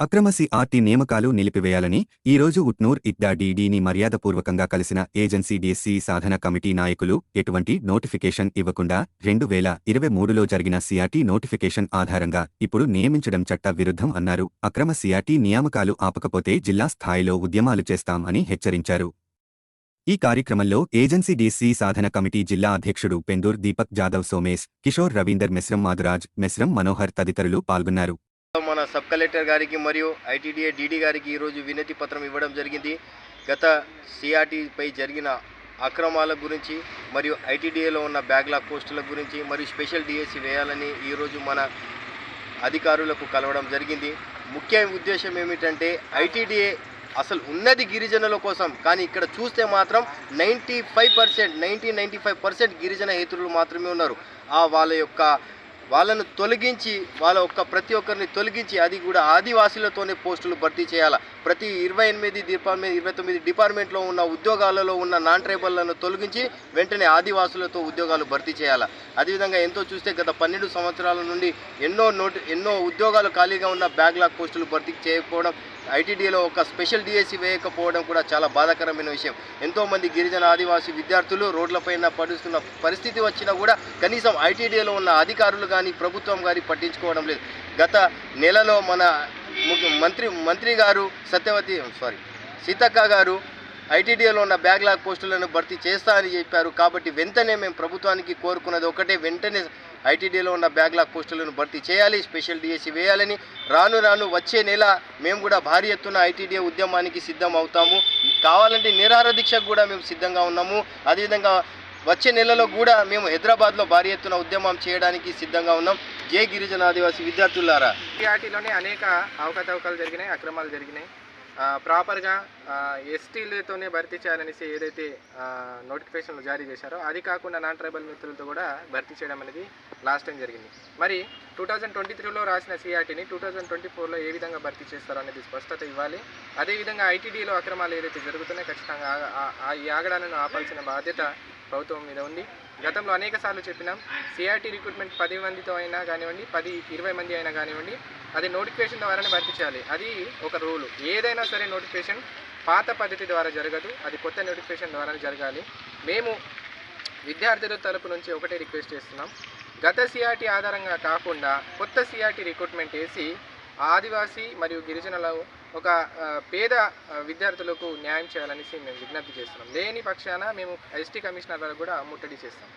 అక్రమ సిఆర్టీ నియామకాలు నిలిపివేయాలని ఈరోజు ఉట్నూర్ ఇద్దా డీడీని మర్యాదపూర్వకంగా కలిసిన ఏజెన్సీ డిఎస్సి సాధన కమిటీ నాయకులు ఎటువంటి నోటిఫికేషన్ ఇవ్వకుండా రెండు వేల ఇరవై మూడులో జరిగిన సిఆర్టీ నోటిఫికేషన్ ఆధారంగా ఇప్పుడు నియమించడం చట్ట విరుద్ధం అన్నారు. అక్రమ సిఆర్టీ నియామకాలు ఆపకపోతే జిల్లా స్థాయిలో ఉద్యమాలు చేస్తాం అని హెచ్చరించారు. ఈ కార్యక్రమంలో ఏజెన్సీ డీసీ సాధన కమిటీ జిల్లా అధ్యక్షుడు పెందూర్ దీపక్ జాదవ్ సోమేష్ కిషోర్ రవీందర్ మెస్రం మాధురాజ్ మెస్రం మనోహర్ తదితరులు పాల్గొన్నారు. మన సబ్ కలెక్టర్ గారికి మరియు ఐటీడీఏ డీడీ గారికి ఈరోజు వినతి పత్రం ఇవ్వడం జరిగింది. గత సిఆర్టీపై జరిగిన అక్రమాల గురించి మరియు ఐటీడీఏలో ఉన్న బ్యాగ్లా పోస్టుల గురించి మరియు స్పెషల్ డిఎస్సి వేయాలని ఈరోజు మన అధికారులకు కలవడం జరిగింది. ముఖ్య ఉద్దేశం ఏమిటంటే ఐటీడీఏ అసలు ఉన్నది గిరిజనుల కోసం కానీ ఇక్కడ చూస్తే మాత్రం ninety five percent ninety ninety five percent గిరిజన హేతులు మాత్రమే ఉన్నారు. ఆ వాళ్ళ యొక్క వాళ్ళను తొలగించి వాళ్ళ ఒక్క ప్రతి ఒక్కరిని తొలగించి అది కూడా ఆదివాసీలతోనే పోస్టులు భర్తీ చేయాలి? ప్రతి ఇరవై ఎనిమిది డిపార్ట్మెంట్ ఇరవై తొమ్మిది డిపార్ట్మెంట్లో ఉన్న ఉద్యోగాలలో ఉన్న నాన్ ట్రైబల్లను తొలగించి వెంటనే ఆదివాసులతో ఉద్యోగాలు భర్తీ చేయాలి? అదేవిధంగా ఎంతో చూస్తే గత పన్నెండు సంవత్సరాల నుండి ఎన్నో నోటి ఎన్నో ఉద్యోగాలు ఖాళీగా ఉన్న బ్యాక్లాగ్ పోస్టులు భర్తీ చేయకపోవడం ఐటీడీలో ఒక స్పెషల్ డిఎస్సి వేయకపోవడం కూడా చాలా బాధాకరమైన విషయం. ఎంతోమంది గిరిజన ఆదివాసీ విద్యార్థులు రోడ్లపైన పడుస్తున్న పరిస్థితి వచ్చినా కూడా కనీసం ఐటీడీలో ఉన్న అధికారులు కానీ ప్రభుత్వం కానీ పట్టించుకోవడం లేదు. గత నెలలో మన ముఖ్య- మంత్రి మంత్రి గారు సత్యవతి సారీ సీతక్క గారు ఐటీడీఏలో ఉన్న బ్యాక్లాగ్ పోస్టులను భర్తీ చేస్తా అని చెప్పారు. కాబట్టి వెంటనే మేము ప్రభుత్వానికి కోరుకున్నది ఒకటే. వెంటనే ఐటీడీలో ఉన్న బ్యాక్లాగ్ పోస్టులను భర్తీ చేయాలి. స్పెషల్ డిఎస్సి వేయాలని. రాను రాను వచ్చే నెల మేము కూడా భారీ ఎత్తున ఐటీడీఏ ఉద్యమానికి సిద్ధం అవుతాము. కావాలంటే నిరాహార దీక్షకు కూడా మేము సిద్ధంగా ఉన్నాము. అదేవిధంగా వచ్చే నెలలో కూడా మేము హైదరాబాద్లో భారీ ఎత్తున ఉద్యమం చేయడానికి సిద్ధంగా ఉన్నాం. జే గిరిజన ఆదివాసీ విద్యార్థులారా. టీఆర్టీలోనే అనేక అవకతవకలు జరిగినాయి అక్రమాలు జరిగినాయి. ప్రాపర్గా ఎస్టీలతోనే భర్తీ చేయాలనేసి ఏదైతే నోటిఫికేషన్లు జారీ చేశారో అది కాకుండా నాన్ ట్రైబల్ మిత్రులతో కూడా భర్తీ చేయడం అనేది లాస్ట్ టైం జరిగింది. మరి టూ థౌజండ్ ట్వంటీ త్రీలో రాసిన సిఆర్టీని టూ థౌజండ్ ట్వంటీ ఫోర్లో ఏ విధంగా భర్తీ చేస్తారో అనేది స్పష్టత ఇవ్వాలి. అదేవిధంగా ఐటీడీలో అక్రమాలు ఏదైతే జరుగుతున్నాయో ఖచ్చితంగా ఈ ఆగడాలను ఆపాల్సిన బాధ్యత ప్రభుత్వం మీద ఉంది. గతంలో అనేక సార్లు చెప్పినాం సిఆర్టీ రిక్రూట్మెంట్ పది మందితో అయినా కానివ్వండి పది ఇరవై మంది అయినా కానివ్వండి అది నోటిఫికేషన్ ద్వారానే భర్తీ చేయాలి. అది ఒక రూలు ఏదైనా సరే నోటిఫికేషన్ పాత పద్ధతి ద్వారా జరగదు అది కొత్త నోటిఫికేషన్ ద్వారానే జరగాలి. మేము విద్యార్థుల తరపు నుంచి ఒకటే రిక్వెస్ట్ చేస్తున్నాం. గత సిఆర్టీ ఆధారంగా కాకుండా కొత్త సిఆర్టీ రిక్రూట్మెంట్ వేసి ఆదివాసీ మరియు గిరిజనుల ఒక పేద విద్యార్థులకు న్యాయం చేయాలనేసి మేము విజ్ఞప్తి చేస్తున్నాం. లేని పక్షాన మేము ఎస్టీ కమిషనర్ కూడా ముట్టడి చేస్తాం.